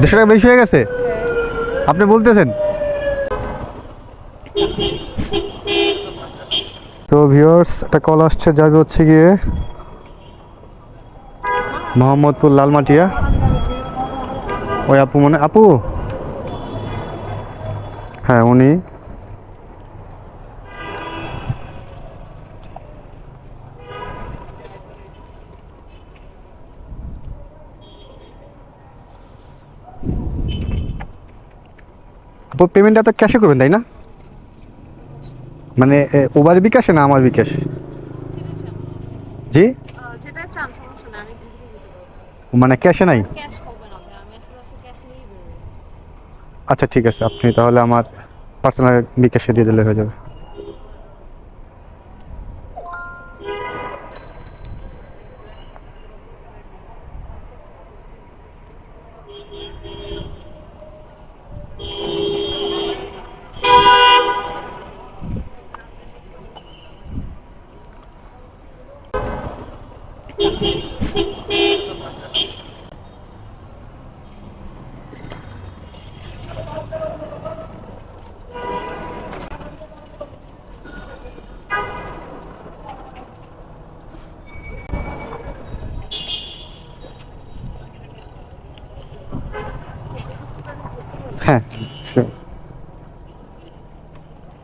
দেড়শো টাকা বেশি হয়ে গেছে? আপনি বলতেছেন। তো ভিওর্স একটা কল আসছে, যাবে হচ্ছে গিয়ে মোহাম্মদপুর লালমাটিয়া। ওই আপু মানে আপু? হ্যাঁ উনি। পেমেন্টটা তো ক্যাশে করবেন তাই না? মানে ওভার বিকাশে না আমার বিকাশে? জি? মানে ক্যাশে নাই? আচ্ছা ঠিক আছে। আপনি তাহলে আমার পার্সোনাল বিকাশে দিয়ে দিলে হয়ে যাবে। হ্যাঁ। sure.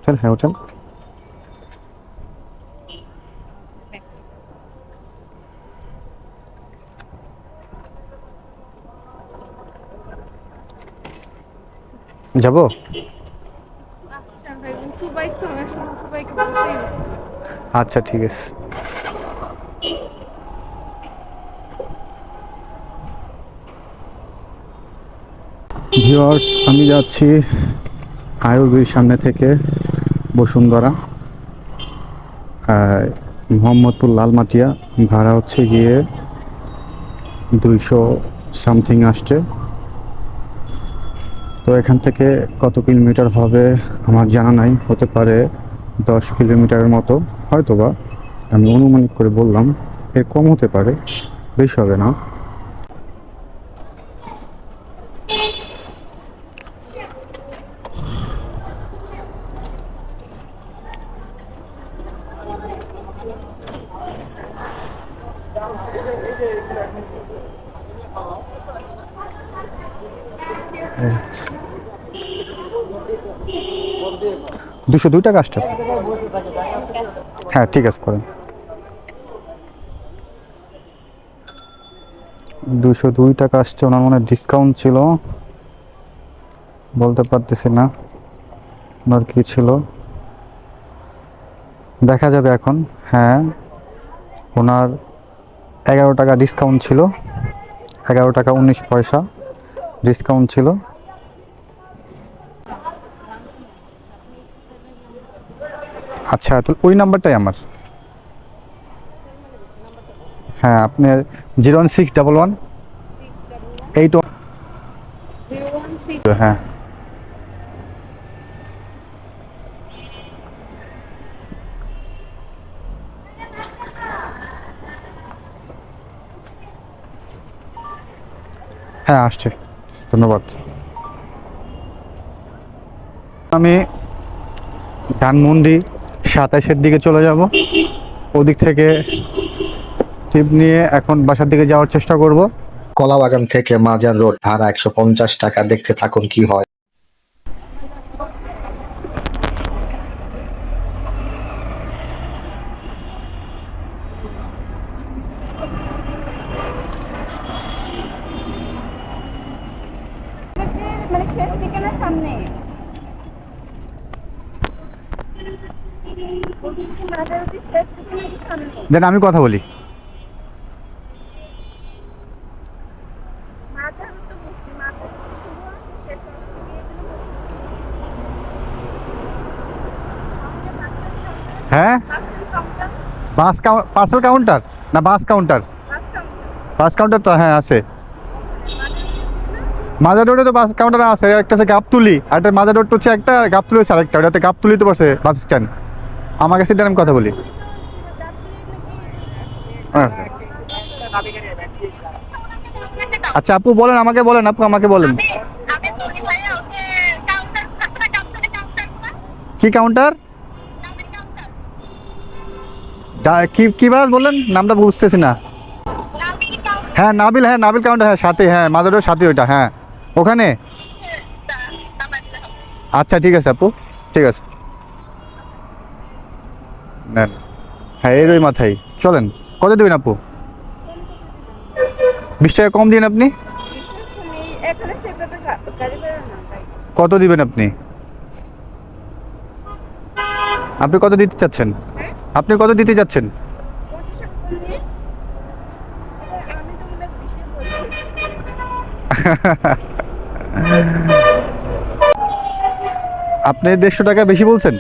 চল হ্যাঁ ওঠেন যাব? আচ্ছা ভাই উঁচু বাইক তো আমি আসলে উঁচু বাইকে বসেই আচ্ছা ঠিক আছে ভিউয়ার্স, আমি যাচ্ছি আয়ুর্বের সামনে থেকে বসুন্ধরা। মোহাম্মদপুর লালমাটিয়া, ভাড়া হচ্ছে গিয়ে দুইশো সামথিং আসছে। তো এখান থেকে কত কিলোমিটার হবে আমার জানা নাই, হতে পারে দশ কিলোমিটারের মতো হয়তো বা আমি অনুমানিক করে বললাম, এর কম হতে পারে, বেশি হবে না। দুশো দুই টাকা আসছে। হ্যাঁ ঠিক আছে, করেন। দুশো দুই টাকা আসছে, ওনার মনে ডিসকাউন্ট ছিল। বলতে পারতেছি না, ওনার কি ছিল। দেখা যাবে এখন হ্যাঁ। ওনার এগারো টাকা ডিসকাউন্ট ছিল, এগারো টাকা উনিশ পয়সা ডিসকাউন্ট ছিল। আচ্ছা তো ওই নাম্বারটাই আমার। হ্যাঁ আপনার zero one six double one eight one হ্যাঁ। হ্যাঁ আসছে। ধন্যবাদ। আমি ধানমন্ডি সাতাইশের দিকে চলে যাব। ওদিক থেকে টিপ নিয়ে এখন বাসার দিকে যাওয়ার চেষ্টা করব। কলাবাগান থেকে মাজার রোড ভাড়া একশো পঞ্চাশ টাকা। দেখতে থাকুন কি হয় মানে শেষ থেকে না সামনে শেষ থেকে নাকি সামনে দেন, আমি কথা বলি। আছে হ্যাঁ? Bus parcel counter? না, বাস কাউন্টার? বাস কাউন্টার তো হ্যাঁ আছে। মাজার রোডে তো বাস কাউন্টার আছে, একটা আছে গাবতুলি, আর একটা মাজার রোড হচ্ছে একটা, গাবতুলি হচ্ছে আরেকটা, ওটাতে গাবতুলি তো বসে বাস স্ট্যান্ড। আমার কাছে আমি কথা বলি। আচ্ছা। আচ্ছা আপু বলেন আমাকে বলেন আপু আমাকে বলেন। কি কাউন্টার কি কি বাস বললেন? নামটা বুঝতেছি না। হ্যাঁ নাবিল হ্যাঁ নাবিল কাউন্টার হ্যাঁ সাথে হ্যাঁ মাদারের সাথে ওইটা হ্যাঁ। ওখানে? আচ্ছা ঠিক আছে আপু। ঠিক আছে। নেন। হ্যাঁ এর ওই মাথায়। চলেন, কত দেবেন আপু? বিশ টাকা কম দিন আপনি? কত দিবেন আপনি? আপনি কত দিতে চাচ্ছেন? আপনি কত দিতে চাচ্ছেন? আপনি দেড়শো টাকা বেশি বলছেন?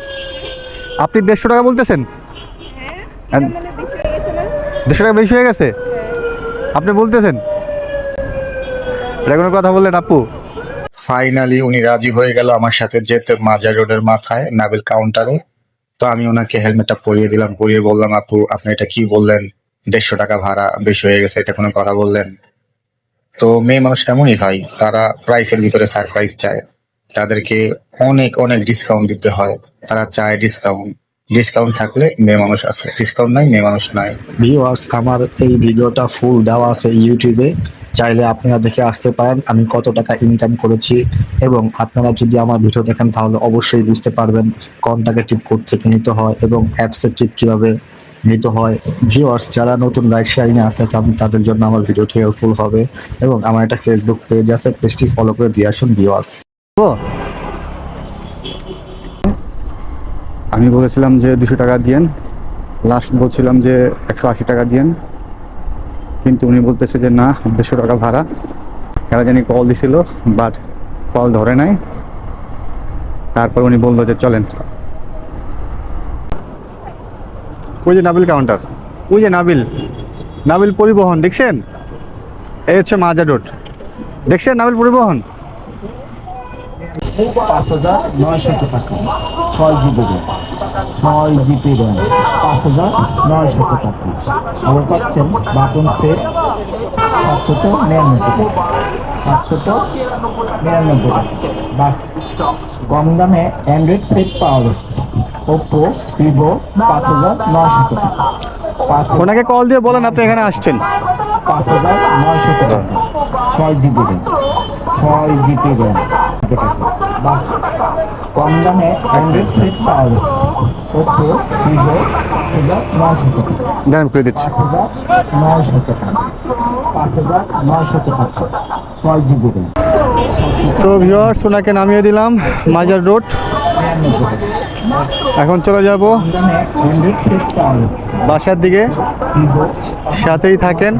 আপনি দেড়শো টাকা বলতেছেন হ্যাঁ And- এটা মানে বেশি হয়ে গেছে না দেড়শো টাকা বেশি হয়ে গেছে? আপনি বলতেছেন। এটা কথা বললেন আপু। ফাইনালি উনি রাজি হয়ে গেল আমার সাথে যেতে মাজার রোডের মাথায় নাবিল কাউন্টারে তো আমি ওনাকে হেলমেটটা পরিয়ে দিলাম, পরিয়ে বললাম, আপু, আপনি এটা কি বললেন? দেড়শো টাকা ভাড়া, বেশি হয়ে গেছে, এটা কোনো কথা বললেন? তো মেয়ে মানুষ এমনই হয়, তারা প্রাইসের ভিতরে সারপ্রাইজ চায়। তাদেরকে অনেক অনেক ডিসকাউন্ট দিতে হয়। তারা চায় ডিসকাউন্ট ডিসকাউন্ট থাকলে মেয়ে মানুষ আছে ডিসকাউন্ট নাই মেয়ে মানুষ নাই। ভিউয়ার্স আমার এই ভিডিওটা ফুল দেওয়া আছে ইউটিউবে চাইলে আপনারা দেখে আসতে পারেন আমি কত টাকা ইনকাম করেছি এবং আপনারা যদি আমার ভিডিও দেখেন তাহলে অবশ্যই বুঝতে পারবেন কোন টাকা টিপ কোড থেকে নিতে হয় এবং অ্যাপসের টিপ কীভাবে নিতে হয়। ভিউয়ার্স যারা নতুন রাইড শেয়ারিংয়ে আসতে চান তাদের জন্য আমার ভিডিওটি হেল্পফুল হবে এবং আমার একটা ফেসবুক পেজ আছে পেজটি ফলো করে দিয়ে আসুন ভিউয়ার্স আমি বলেছিলাম যে দুশো টাকা দিয়েন। লাস্ট বলছিলাম যে একশো আশি টাকা দিয়েন। কিন্তু উনি বলতেছে যে না দেড়শো টাকা ভাড়া। এরা জানি কল দিছিল বাট কল ধরে নাই। তারপর উনি বলল যে চলেন। ওই যে নাবিল কাউন্টার ওই যে নাবিল। নাবিল পরিবহন দেখছেন? এই হচ্ছে মাজা রোড। দেখছেন নাবিল পরিবহন? পাঁচ হাজার নয়শত টাকা। ছয় জিবি র্যাম ছয় জিবি র্যাম পাঁচ হাজার নয়শত টাকা আবার পাচ্ছেন বাটন সেট সাতশত নিরানব্বই টাকা। সাতশত নিরানব্বই টাকা। কম দামে অ্যান্ড্রয়েড সেট পাওয়া যাচ্ছে। ওপো ভিভো পাঁচ হাজার নয়শত টাকা ওনাকে কল দিয়ে বলেন আপনি এখানে আসছেন। পাঁচ হাজার নয়শত টাকা। ছয় জিবি র্যাম। ছয় জিবি র্যাম। কম দামে সেট পাওয়া যাচ্ছে ভিভো টাকা। দেন করে দিচ্ছি। পাঁচ হাজার নয়শত টাকা। পাঁচ হাজার নয়শত টাকা। ছয় জিবি র্যাম। তো ভিউয়ার্স ওনাকে নামিয়ে দিলাম মাজার রোড। এখন চলে যাব বাসার দিকে। সাথেই থাকেন।